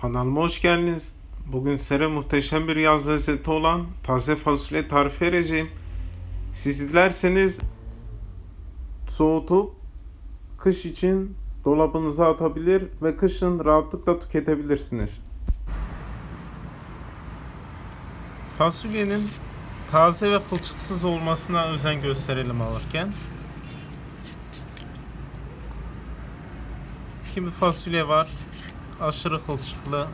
Kanalıma hoş geldiniz. Bugün size muhteşem bir yaz lezzeti olan taze fasulye tarifi vereceğim. Siz dilerseniz soğutup kış için dolabınıza atabilir ve kışın rahatlıkla tüketebilirsiniz. Fasulyenin taze ve kılçıksız olmasına özen gösterelim alırken. Kimi fasulye var aşırı kılçıklı.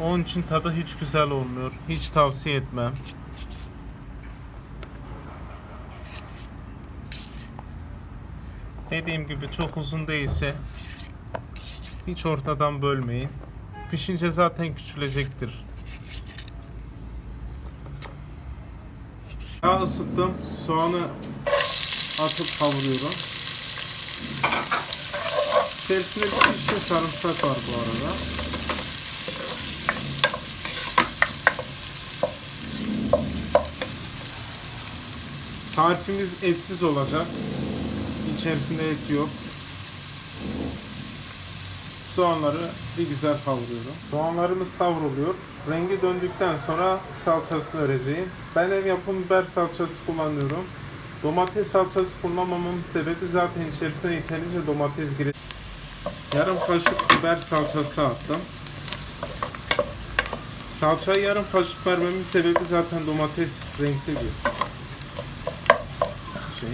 Onun için tadı hiç güzel olmuyor. Hiç tavsiye etmem. Dediğim gibi çok uzun değilse hiç ortadan bölmeyin. Pişince zaten küçülecektir. Yağ ısıttım. Soğanı atıp kavuruyorum. İçerisinde bir pişme sarımsak var bu arada. Tarifimiz etsiz olacak. İçerisinde et yok. Soğanları bir güzel kavuruyorum. Soğanlarımız kavruluyor. Rengi döndükten sonra salçası vereceğim. Ben ev yapımı biber salçası kullanıyorum. Domates salçası kullanmamamın sebebi zaten içerisine yeterince domates girecek. Yarım kaşık biber salçası attım. Salçayı yarım kaşık vermemin sebebi zaten domates renkli bir şey.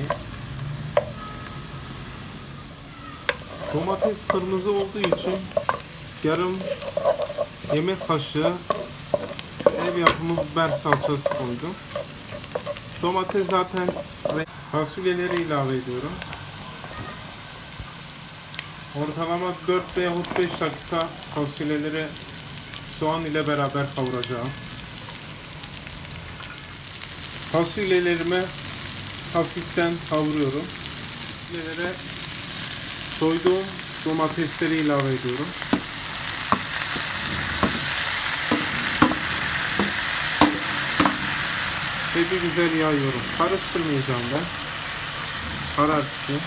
Domates kırmızı olduğu için yarım yemek kaşığı ev yapımı biber salçası koydum. Domates zaten fasulyeleri ilave ediyorum. Ortalama 4 veya 5 dakika fasulyeleri soğan ile beraber kavuracağım. Fasulyelerimi hafiften kavuruyorum. Fasulyelere soyduğum domatesleri ilave ediyorum. Ve bir güzel yayıyorum. Karıştırmayacağım ben. Kararsın.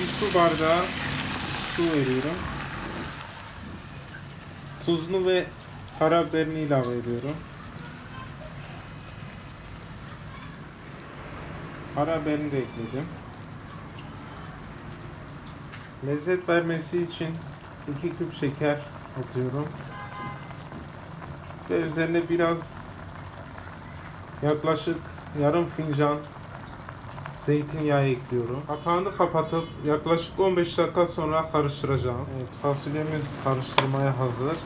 Bir su bardağı su veriyorum. Tuzunu ve karabiberini ilave ediyorum. Karabiberini de ekledim. Lezzet vermesi için 2 küp şeker atıyorum. Ve üzerine biraz yaklaşık yarım fincan zeytinyağı ekliyorum. Kapağını kapatıp yaklaşık 15 dakika sonra karıştıracağım. Evet, fasulyemiz karıştırmaya hazır.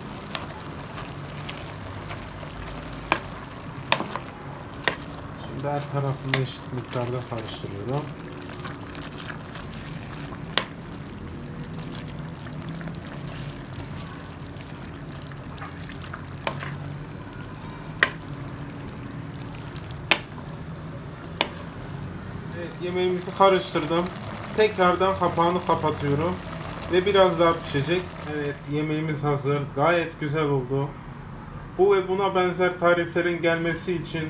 Şimdi her tarafını eşit miktarda karıştırıyorum. Yemeğimizi karıştırdım. Tekrardan kapağını kapatıyorum. Ve biraz daha pişecek. Evet yemeğimiz hazır. Gayet güzel oldu. Bu ve buna benzer tariflerin gelmesi için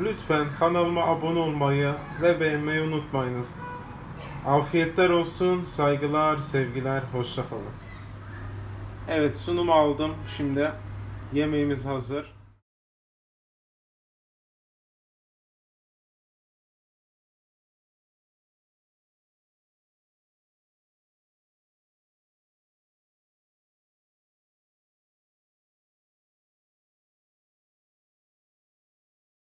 lütfen kanalıma abone olmayı ve beğenmeyi unutmayınız. Afiyetler olsun, saygılar, sevgiler, hoşçakalın. Evet sunumu aldım şimdi. Yemeğimiz hazır.